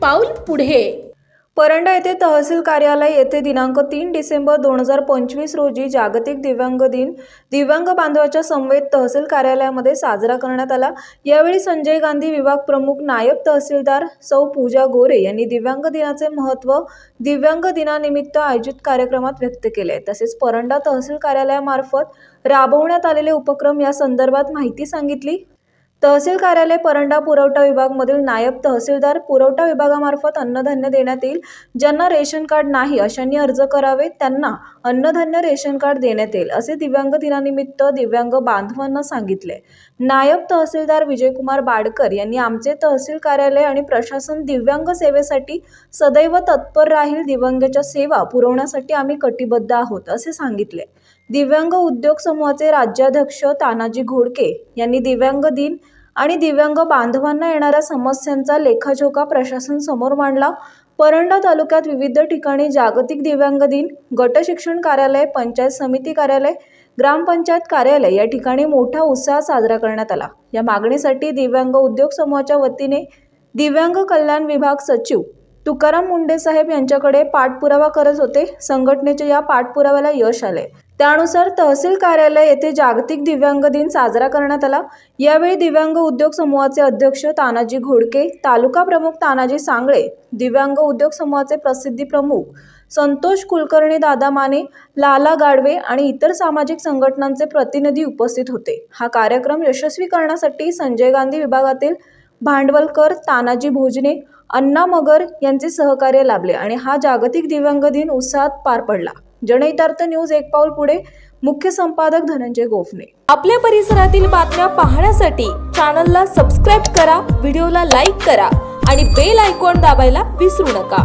पाऊल पुढे. परंडा येथे तहसील कार्यालय येथे दिनांक तीन डिसेंबर दोन हजार पंचवीस रोजी जागतिक दिव्यांग दिन दिव्यांग बांधवाच्या समवेत तहसील कार्यालयामध्ये साजरा करण्यात आला. यावेळी संजय गांधी विभाग प्रमुख नायब तहसीलदार सौ पूजा गोरे यांनी दिव्यांग दिनाचे महत्त्व दिव्यांग दिनानिमित्त आयोजित कार्यक्रमात व्यक्त केले. तसेच परंडा तहसील कार्यालयामार्फत राबवण्यात आलेले उपक्रम या संदर्भात माहिती सांगितली. तहसील कार्यालय परंडा पुरवठा विभागमधील नायब तहसीलदार पुरवठा विभागामार्फत अन्नधान्य देण्यात येईल. ज्यांना रेशन कार्ड नाही अशांनी अर्ज करावे. त्यांना अन्नधान्य रेशन कार्ड देण्यात येईल असे दिव्यांग दिनानिमित्त दिव्यांग बांधवांना सांगितले. नायब तहसीलदार विजयकुमार बाडकर यांनी आमचे तहसील कार्यालय आणि प्रशासन दिव्यांग सेवेसाठी सदैव तत्पर राहील. दिव्यांगाच्या सेवा पुरवण्यासाठी आम्ही कटिबद्ध आहोत असे सांगितले. दिव्यांग उद्योग समूहाचे राज्याध्यक्ष तानाजी घोडके यांनी दिव्यांग दिन आणि दिव्यांग बांधवांना येणाऱ्या समस्यांचा लेखाजोखा प्रशासन समोर मांडला. परंडा तालुक्यात विविध ठिकाणी जागतिक दिव्यांग दिन गट शिक्षण कार्यालय पंचायत समिती कार्यालय ग्रामपंचायत कार्यालय या ठिकाणी मोठा उत्साह साजरा करण्यात आला. या मागणीसाठी दिव्यांग उद्योग समूहाच्या वतीने दिव्यांग कल्याण विभाग सचिव तुकाराम मुंडे साहेब यांच्याकडे पाठपुरावा करत होते. संघटनेच्या या पाठपुराव्याला यश आले त्यानुसार तहसील कार्यालय येथे जागतिक दिव्यांग दिन साजरा करण्यात आला. यावेळी दिव्यांग उद्योग समूहाचे अध्यक्ष तानाजी घोडके तालुका प्रमुख तानाजी सांगळे दिव्यांग उद्योग समूहाचे प्रसिद्धी प्रमुख संतोष कुलकर्णी दादा माने लाला गाडवे आणि इतर सामाजिक संघटनांचे प्रतिनिधी उपस्थित होते. हा कार्यक्रम यशस्वी करण्यासाठी संजय गांधी विभागातील भांडवलकर तानाजी भोजने अण्णा मगर यांचे सहकार्य लाभले आणि हा जागतिक दिव्यांग दिन उत्साहात पार पडला. जनहितार्थ न्यूज एक पाऊल पुढे. मुख्य संपादक धनंजय गोफणे आपल्या परिसरातील बातम्या पाहण्यासाठी चॅनलला सबस्क्राईब करा व्हिडिओला लाईक करा आणि बेल आयकॉन दाबायला विसरू नका.